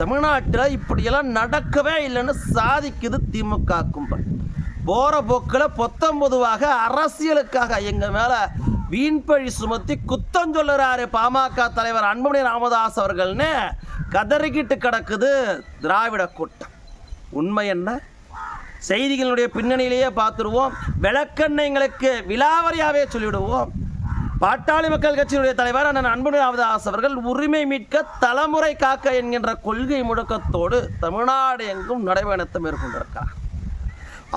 தமிழ்நாட்டில் இப்படியெல்லாம் நடக்கவே இல்லைன்னு சாதிக்குது திமுக கும்பல். போகிற போக்கில் பொத்தம் பொதுவாக அரசியலுக்காக எங்கள் மேலே வீண்பழி சுமத்தி குத்தம் சொல்லுறாரு பாமக தலைவர் அன்புமணி ராமதாஸ் அவர்கள்னு கதறிக்கிட்டு கிடக்குது திராவிட கூட்டம். உண்மை என்ன? செய்திகளுடைய பின்னணியிலேயே பார்த்துருவோம். விளக்கெண்ணெய்களுக்கு விலாவரியாகவே சொல்லிவிடுவோம். பாட்டாளி மக்கள் கட்சியினுடைய தலைவர் அண்ணன் அன்புமணி ராமதாஸ் அவர்கள் உரிமை மீட்க தலைமுறை காக்க என்கின்ற கொள்கை முழக்கத்தோடு தமிழ்நாடு எங்கும் நடைபயணத்தை மேற்கொண்டிருக்கிறார்.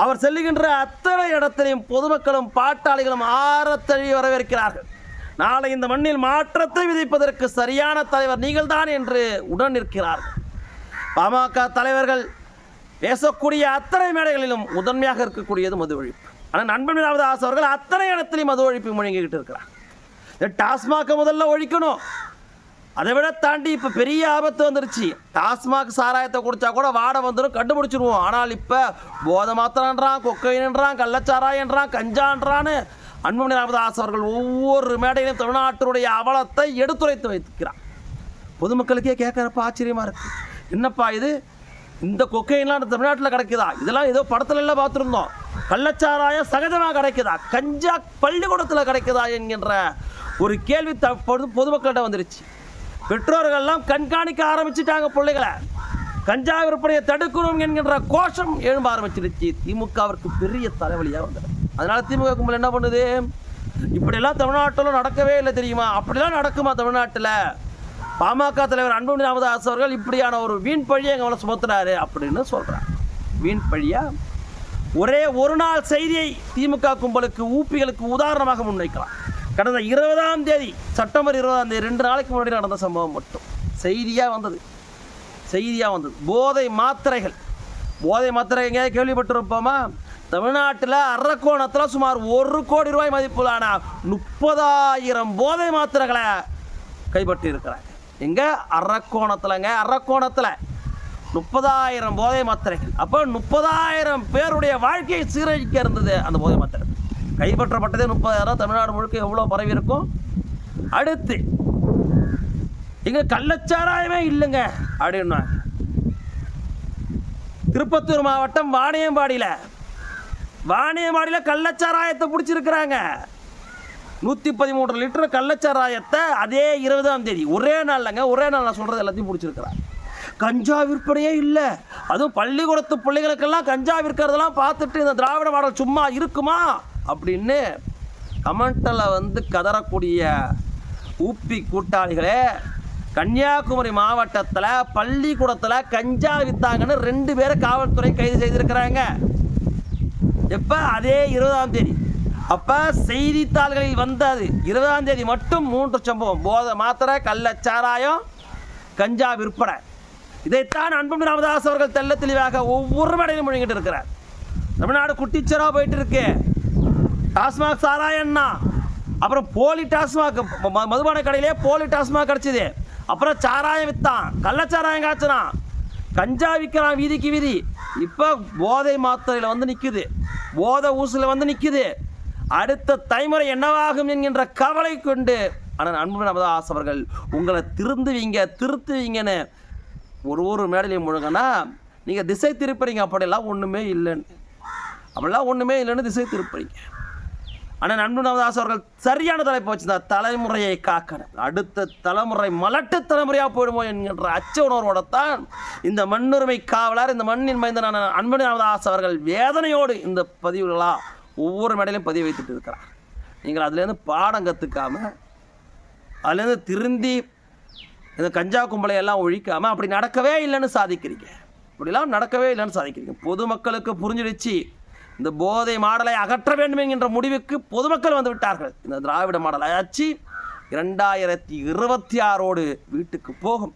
அவர் செல்லுகின்ற அத்தனை இடத்திலையும் பொதுமக்களும் பாட்டாளிகளும் ஆரத்தழி வரவேற்கிறார்கள். நாளை இந்த மண்ணில் மாற்றத்தை விதிப்பதற்கு சரியான தலைவர் நீங்கள்தான் என்று உடன் நிற்கிறார்கள். பாமக தலைவர்கள் பேசக்கூடிய அத்தனை மேடைகளிலும் முதன்மையாக இருக்கக்கூடியது மது ஒழிப்பு. ஆனால் நண்பன் ராமதாஸ் அவர்கள் அத்தனை இடத்திலையும் மது ஒழிப்பு முழங்கிக்கிட்டு இருக்கிறார். டாஸ்மாகை முதல்ல ஒழிக்கணும். அதை விட தாண்டி இப்போ பெரிய ஆபத்து வந்துருச்சு. டாஸ்மாக் சாராயத்தை குடிச்சா கூட வாடை வந்துடும் கண்டுபிடிச்சிருவோம். ஆனால் இப்போ போதை மாத்திரன்றான் கொக்கைன்றான் கள்ளச்சாராயன்றான் கஞ்சான்றான்னு அன்புமணி ராமதாஸ் அவர்கள் ஒவ்வொரு மேடையிலும் தமிழ்நாட்டினுடைய அவலத்தை எடுத்துரைத்து வைக்கிறான் பொதுமக்களுக்கே கேட்குறப்ப ஆச்சரியமாக இருக்கு. என்னப்பா இது? இந்த கொக்கைன்லாம் தமிழ்நாட்டில் கிடைக்குதா? இதெல்லாம் ஏதோ படத்துல எல்லாம் பார்த்துருந்தோம். கள்ளச்சாராயம் சகஜமாக கிடைக்குதா? கஞ்சா பள்ளிக்கூடத்தில் கிடைக்குதா என்கின்ற ஒரு கேள்வி த பொது பொதுமக்கள்கிட்ட வந்துருச்சு. பெற்றோர்கள்லாம் கண்காணிக்க ஆரம்பிச்சிட்டாங்க பிள்ளைகளை. கஞ்சா விற்பனையை தடுக்கணும் என்கின்ற கோஷம் எழும்ப ஆரம்பிச்சிருச்சு. திமுகவிற்கு பெரிய தலைவலியாக வந்தது. அதனால் திமுக கும்பல் என்ன பண்ணுது? இப்படியெல்லாம் தமிழ்நாட்டில் நடக்கவே இல்லை தெரியுமா? அப்படிலாம் நடக்குமா தமிழ்நாட்டில்? பாமக தலைவர் அன்புமணி ராமதாஸ் அவர்கள் இப்படியான ஒரு வீண் பழியை எங்களை சுமத்துறாரு அப்படின்னு சொல்கிறார் வீண் பழியா? ஒரே ஒரு நாள் செய்தியை திமுக கும்பலுக்கு ஊப்பிகளுக்கு உதாரணமாக முன்வைக்கலாம். கடந்த இருபதாம் தேதி செப்டம்பர் இருபதாம் தேதி ரெண்டு நாளைக்கு முன்னாடி நடந்த சம்பவம் மட்டும். செய்தியாக வந்தது. செய்தியாக வந்தது. போதை மாத்திரைகள். போதை மாத்திரை எங்கேயாவது கேள்விப்பட்டிருப்போமா? தமிழ்நாட்டில் அரக்கோணத்தில் சுமார் ஒரு கோடி ரூபாய் மதிப்பிலான முப்பதாயிரம் போதை மாத்திரைகளை கைப்பற்றி இருக்கிறாங்க எங்கே? அரக்கோணத்தில்ங்க அரக்கோணத்தில் முப்பதாயிரம் போதை மாத்திரைகள். அப்போ முப்பதாயிரம் பேருடைய வாழ்க்கையை சீரழிக்க இருந்தது அந்த போதை மாத்திரை. கைப்பற்றப்பட்டதே முப்பதாயிரம். தமிழ்நாடு முழுக்க எவ்வளோ பரவி இருக்கும் அடுத்து இங்கே கள்ளச்சாராயமே இல்லைங்க அப்படின்னா திருப்பத்தூர் மாவட்டம் வாணியம்பாடியில். வாணியம்பாடியில் கள்ளச்சாராயத்தை பிடிச்சிருக்கிறாங்க. நூற்றி பதிமூன்று லிட்டர் கள்ளச்சாராயத்தை அதே இருபதாம் தேதி ஒரே நாள்லங்க ஒரே நாள் நான் சொல்கிறது எல்லாத்தையும் பிடிச்சிருக்கிறாங்க கஞ்சா விற்பனையே இல்லை. அதுவும் பள்ளிக்கூடத்து பிள்ளைகளுக்கெல்லாம் கஞ்சா விற்கிறதெல்லாம் பார்த்துட்டு இந்த திராவிட மாடல் சும்மா இருக்குமா? அப்படின்னு கமெண்டில் வந்து கதறக்கூடிய ஊப்பி கூட்டாளிகளே கன்னியாகுமரி மாவட்டத்தில் பள்ளிக்கூடத்தில் கஞ்சா வித்தாங்கன்னு ரெண்டு பேரை காவல்துறை கைது செய்திருக்கிறாங்க. எப்போ? அதே இருபதாம் தேதி. அப்போ செய்தித்தாள்களில் வந்தது இருபதாம் தேதி மட்டும் மூன்று சம்பவம். போதை மாத்திரை கள்ளச்சாராயம் கஞ்சா விற்பனை. இதைத்தான் அன்புமணி ராமதாஸ் அவர்கள் தெள்ள தெளிவாக ஒவ்வொரு மடையிலும் முழுங்கிட்டு இருக்கிறார். தமிழ்நாடு குட்டிச்சரா போயிட்டு இருக்கு. டாஸ்மாக் சாராயண்ணா அப்புறம் போலி டாஸ்மாக் ம- மதுபான கடையிலே போலி டாஸ்மாக் கிடச்சிது. அப்புறம் சாராயம் விற்றான் கள்ளச்சாராயம் காய்ச்சினான் கஞ்சா விற்கிறான் வீதிக்கு வீதி. இப்போ போதை மாத்திரையில் வந்து நிற்குது போதை ஊசில் வந்து நிற்குது அடுத்த தலைமுறை என்னவாகும் என்கின்ற கவலை கொண்டு ஆனால் அன்பு ராமதாஸ் அவர்கள் உங்களை திருந்துவீங்க திருத்துவீங்கன்னு ஒரு ஒரு மேடையிலையும் முழுங்கன்னா நீங்கள் திசை திருப்புறீங்க அப்படிலாம் ஒன்றுமே இல்லைன்னு. அப்படிலாம் ஒன்றுமே இல்லைன்னு திசை திருப்புறீங்க. ஆனால் நண்பு ராமதாஸ் அவர்கள் சரியான தலைப்பு வச்சிருந்தார். தலைமுறையை காக்கணும். அடுத்த தலைமுறை மலட்டு தலைமுறையாக போயிடுமோ என்கின்ற அச்ச உணர்வோட தான் இந்த மண்ணுரிமை காவலர் இந்த மண்ணின் மைந்தனான அன்புமணி ராமதாஸ் அவர்கள் வேதனையோடு இந்த பதிவுகளாக ஒவ்வொரு மேடையிலும் பதிவு வைத்துட்டு இருக்கிறார். நீங்கள் அதுலேருந்து பாடம் கற்றுக்காமல் அதுலேருந்து திருந்தி இந்த கஞ்சா கும்பலை எல்லாம் ஒழிக்காமல் அப்படி நடக்கவே இல்லைன்னு சாதிக்கிறீங்க. இப்படிலாம் நடக்கவே இல்லைன்னு சாதிக்கிறீங்க. பொதுமக்களுக்கு புரிஞ்சிடுச்சு. இந்த போதை மாடலை அகற்ற வேண்டும் என்கின்ற முடிவுக்கு பொதுமக்கள் வந்து விட்டார்கள். இந்த திராவிட மாடல் ஆட்சி இரண்டாயிரத்தி இருபத்தி ஆறோடு வீட்டுக்கு போகும்.